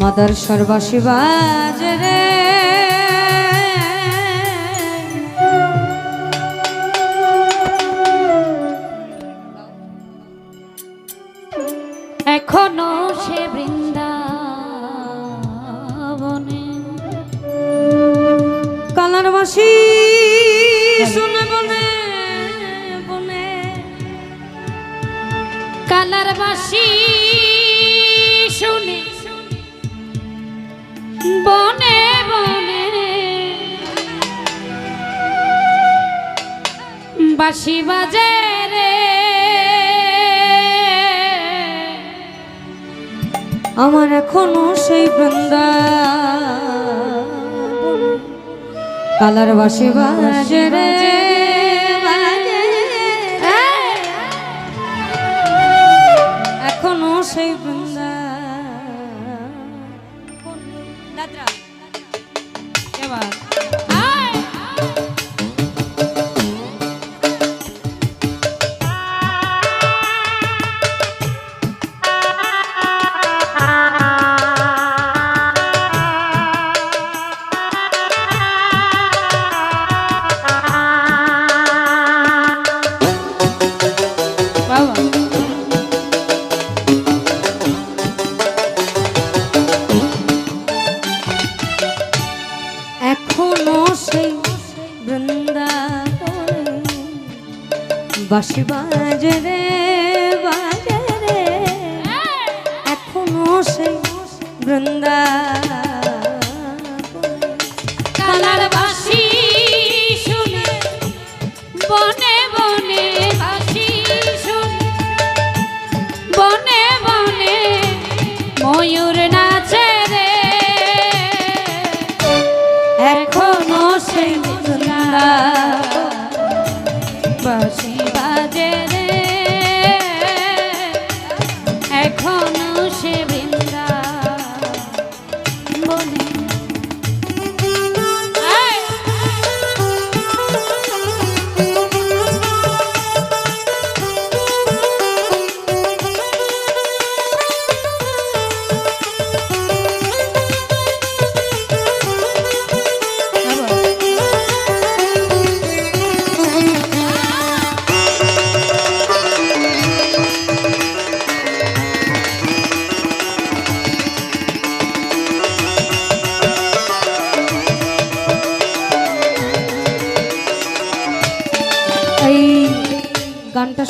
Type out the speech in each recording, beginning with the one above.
Mother সর্বাশিবাজ রে। এখনও সে বৃন্দাবনে। কালার বাসি বাসি বাজে রে। আমার এখনও সেই বৃন্দা কালার বাসি বাজে রে। বাসি বাজে রে বাজে রে। এখনও সেই বৃন্দা কালার বাসি শুনে, বনে বনে বাসি শুনে, বনে বনে ময়ূর নাচে রে। এখনও সেই বৃন্দা বাসি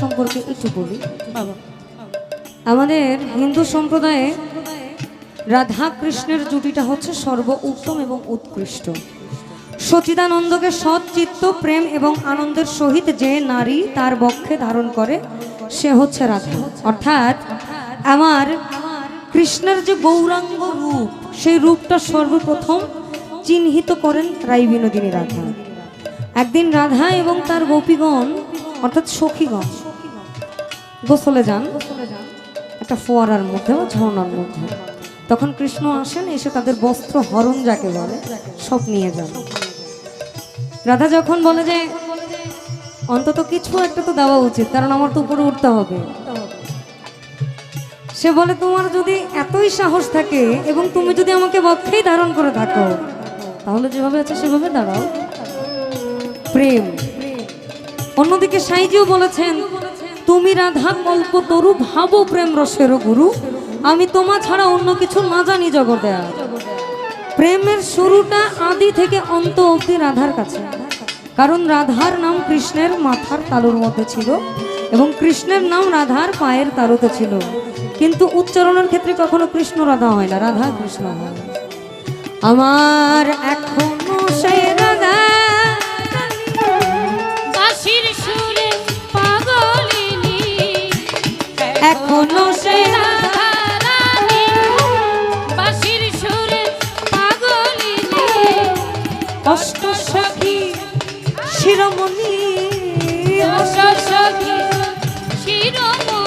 সম্পর্কে একটু বলি। আমাদের হিন্দু সম্প্রদায়ে রাধা কৃষ্ণের জুটিটা হচ্ছে সর্ব উত্তম এবং উৎকৃষ্ট। সচিদানন্দকে সৎ চিত্ত, প্রেম এবং আনন্দের সহিত যে নারী তার বক্ষে ধারণ করে, সে হচ্ছে রাধা। অর্থাৎ আমার কৃষ্ণের যে গৌরাঙ্গ রূপ, সেই রূপটা সর্বপ্রথম চিহ্নিত করেন রাই বিনোদিনী রাধা। একদিন রাধা এবং তার গোপীগণ, অর্থাৎ সখীগণ গোসলে যান। একটা ফোয়ারার মধ্যে বা ঝর্ণার মধ্যে। তখন কৃষ্ণ আসেন, এসে তাদের বস্ত্র হরণ যাকে বলে, সব নিয়ে যান। রাধা যখন বলে যে, অন্তত কিছু একটা তো দেওয়া উচিত, কারণ আমার তো উপরে উঠতে হবে। সে বলে, তোমার যদি এতই সাহস থাকে এবং তুমি যদি আমাকে বক্ষেই ধারণ করে থাকো, তাহলে যেভাবে আছে সেভাবে দাঁড়াও। প্রেম। অন্যদিকে সাইজিও বলেছেন তুমি রাধা কল্প তরু ভাবো প্রেম রসের গুরু। আমি তোমা ছাড়া অন্য কিছু না জানি জগতে আর। প্রেমের শুরুটা আদি থেকে অন্ত অবধি রাধার কাছে। কারণ রাধার নাম কৃষ্ণের মাথার তালুর মধ্যে ছিল এবং কৃষ্ণের নাম রাধার পায়ের তালুতে ছিল। কিন্তু উচ্চারণের ক্ষেত্রে কখনো কৃষ্ণ রাধা হয় না, রাধা কৃষ্ণ হয়। আমার এখনও সে এখনও সে বাসির সুরে পাগলিনী কষ্ট সখী শিরোমণি শিরোমণি।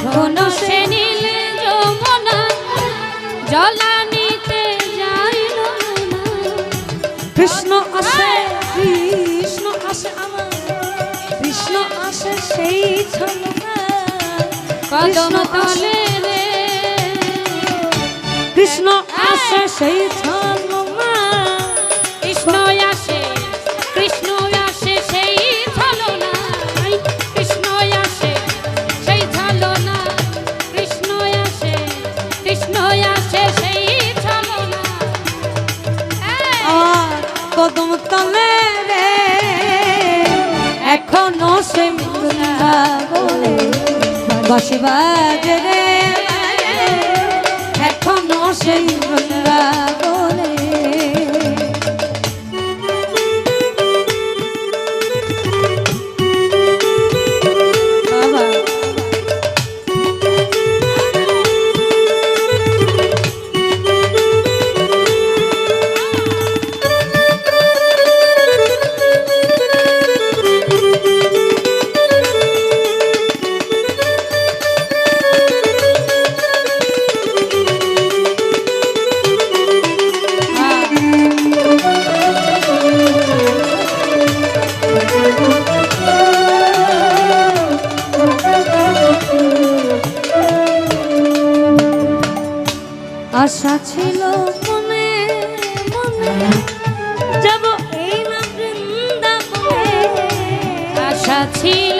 এখনও সে নীল যমুনা যাই কৃষ্ণ আসে কৃষ্ণ আসে আমার, কৃষ্ণ আসে সেই কদম তলে রে, কৃষ্ণ আসে সেই ছল বাজে রে। এখনও সেই আশা ছিল মনে মনে। যাব এই না বৃন্দাবনে। আশা ছিল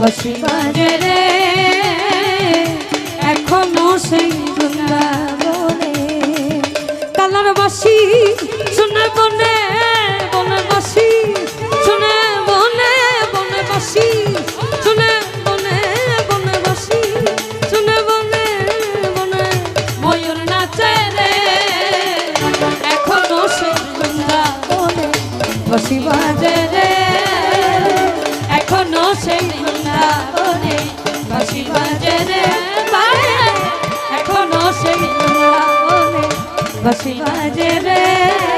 বসি বাজে রে এখনও সেই বৃন্দাবনে। কালার বাসি বনে বাসি বাজে রে